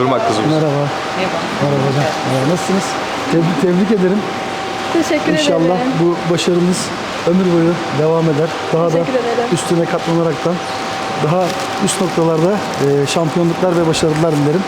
Irmak kızımız. Merhaba. Merhaba hocam. Merhaba. Nasılsınız? Tebrik, tebrik ederim. Teşekkür İnşallah ederim. bu başarınız ömür boyu devam eder. Daha da Teşekkür ederim. üstüne katlanaraktan daha üst noktalarda e, şampiyonluklar ve başarılar dilerim.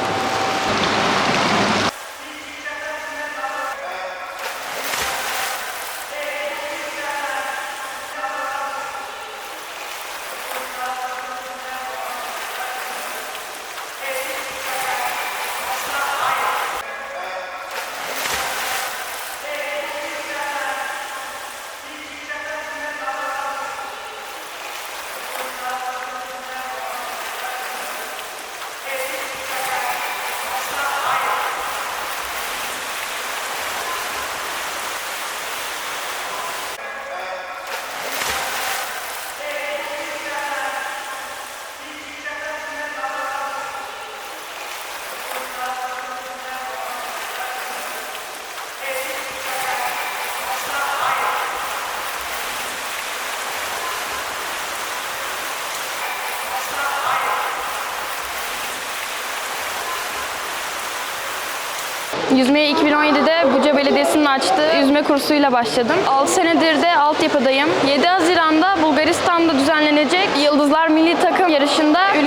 Yüzmeye 2017'de Buca Belediyesi'nin açtığı yüzme kursuyla başladım. 6 senedir de altyapıdayım. 7 Haziran'da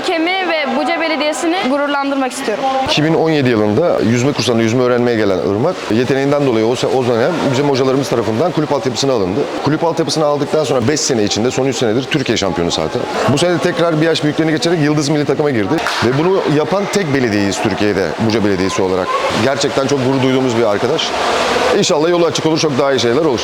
ülkemi ve Buca Belediyesi'ni gururlandırmak istiyorum. 2017 yılında yüzme kurslarında yüzme öğrenmeye gelen Irmak, yeteneğinden dolayı o, o dönem bizim hocalarımız tarafından kulüp altyapısına alındı. Kulüp altyapısına aldıktan sonra 5 sene içinde, son 3 senedir Türkiye şampiyonu zaten. Bu sene tekrar bir yaş büyüklerini geçerek Yıldız Milli Takım'a girdi. Ve bunu yapan tek belediyeyiz Türkiye'de, Buca Belediyesi olarak. Gerçekten çok gurur duyduğumuz bir arkadaş. İnşallah yolu açık olur, çok daha iyi şeyler olur.